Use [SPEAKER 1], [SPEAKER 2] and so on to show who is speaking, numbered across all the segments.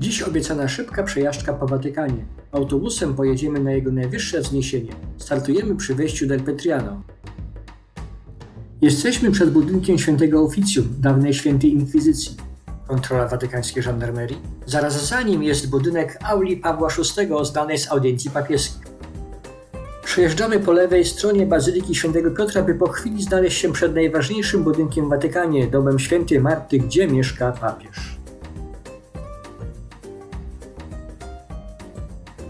[SPEAKER 1] Dziś obiecana szybka przejażdżka po Watykanie. Autobusem pojedziemy na jego najwyższe wzniesienie. Startujemy przy wejściu del Petriano. Jesteśmy przed budynkiem świętego oficjum, dawnej świętej inkwizycji. Kontrola watykańskiej żandarmerii. Zaraz za nim jest budynek auli Pawła VI, znanej z audiencji papieskich. Przejeżdżamy po lewej stronie Bazyliki Świętego Piotra, by po chwili znaleźć się przed najważniejszym budynkiem w Watykanie, domem świętej Marty, gdzie mieszka papież.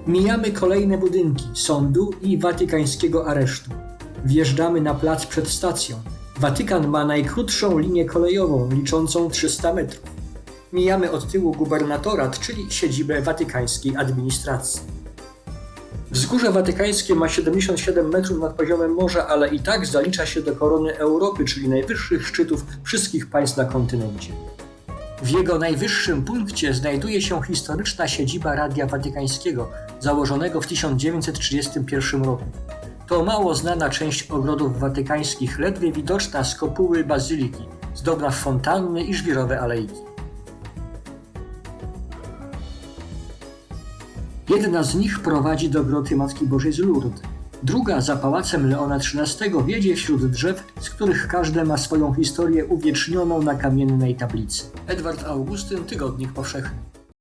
[SPEAKER 1] Mijamy kolejne budynki sądu i watykańskiego aresztu. Wjeżdżamy na plac przed stacją. Watykan ma najkrótszą linię kolejową, liczącą 300 metrów. Mijamy od tyłu gubernatorat, czyli siedzibę watykańskiej administracji. Wzgórze watykańskie ma 77 metrów nad poziomem morza, ale i tak zalicza się do korony Europy, czyli najwyższych szczytów wszystkich państw na kontynencie. W jego najwyższym punkcie znajduje się historyczna siedziba Radia Watykańskiego, założonego w 1931 roku. To mało znana część ogrodów watykańskich, ledwie widoczna z kopuły bazyliki, zdobna w fontanny i żwirowe alejki. Jedna z nich prowadzi do groty Matki Bożej z Lourdes. Druga za pałacem Leona XIII wiedzie wśród drzew, z których każde ma swoją historię uwiecznioną na kamiennej tablicy. Edward Augustyn, Tygodnik Powszechny.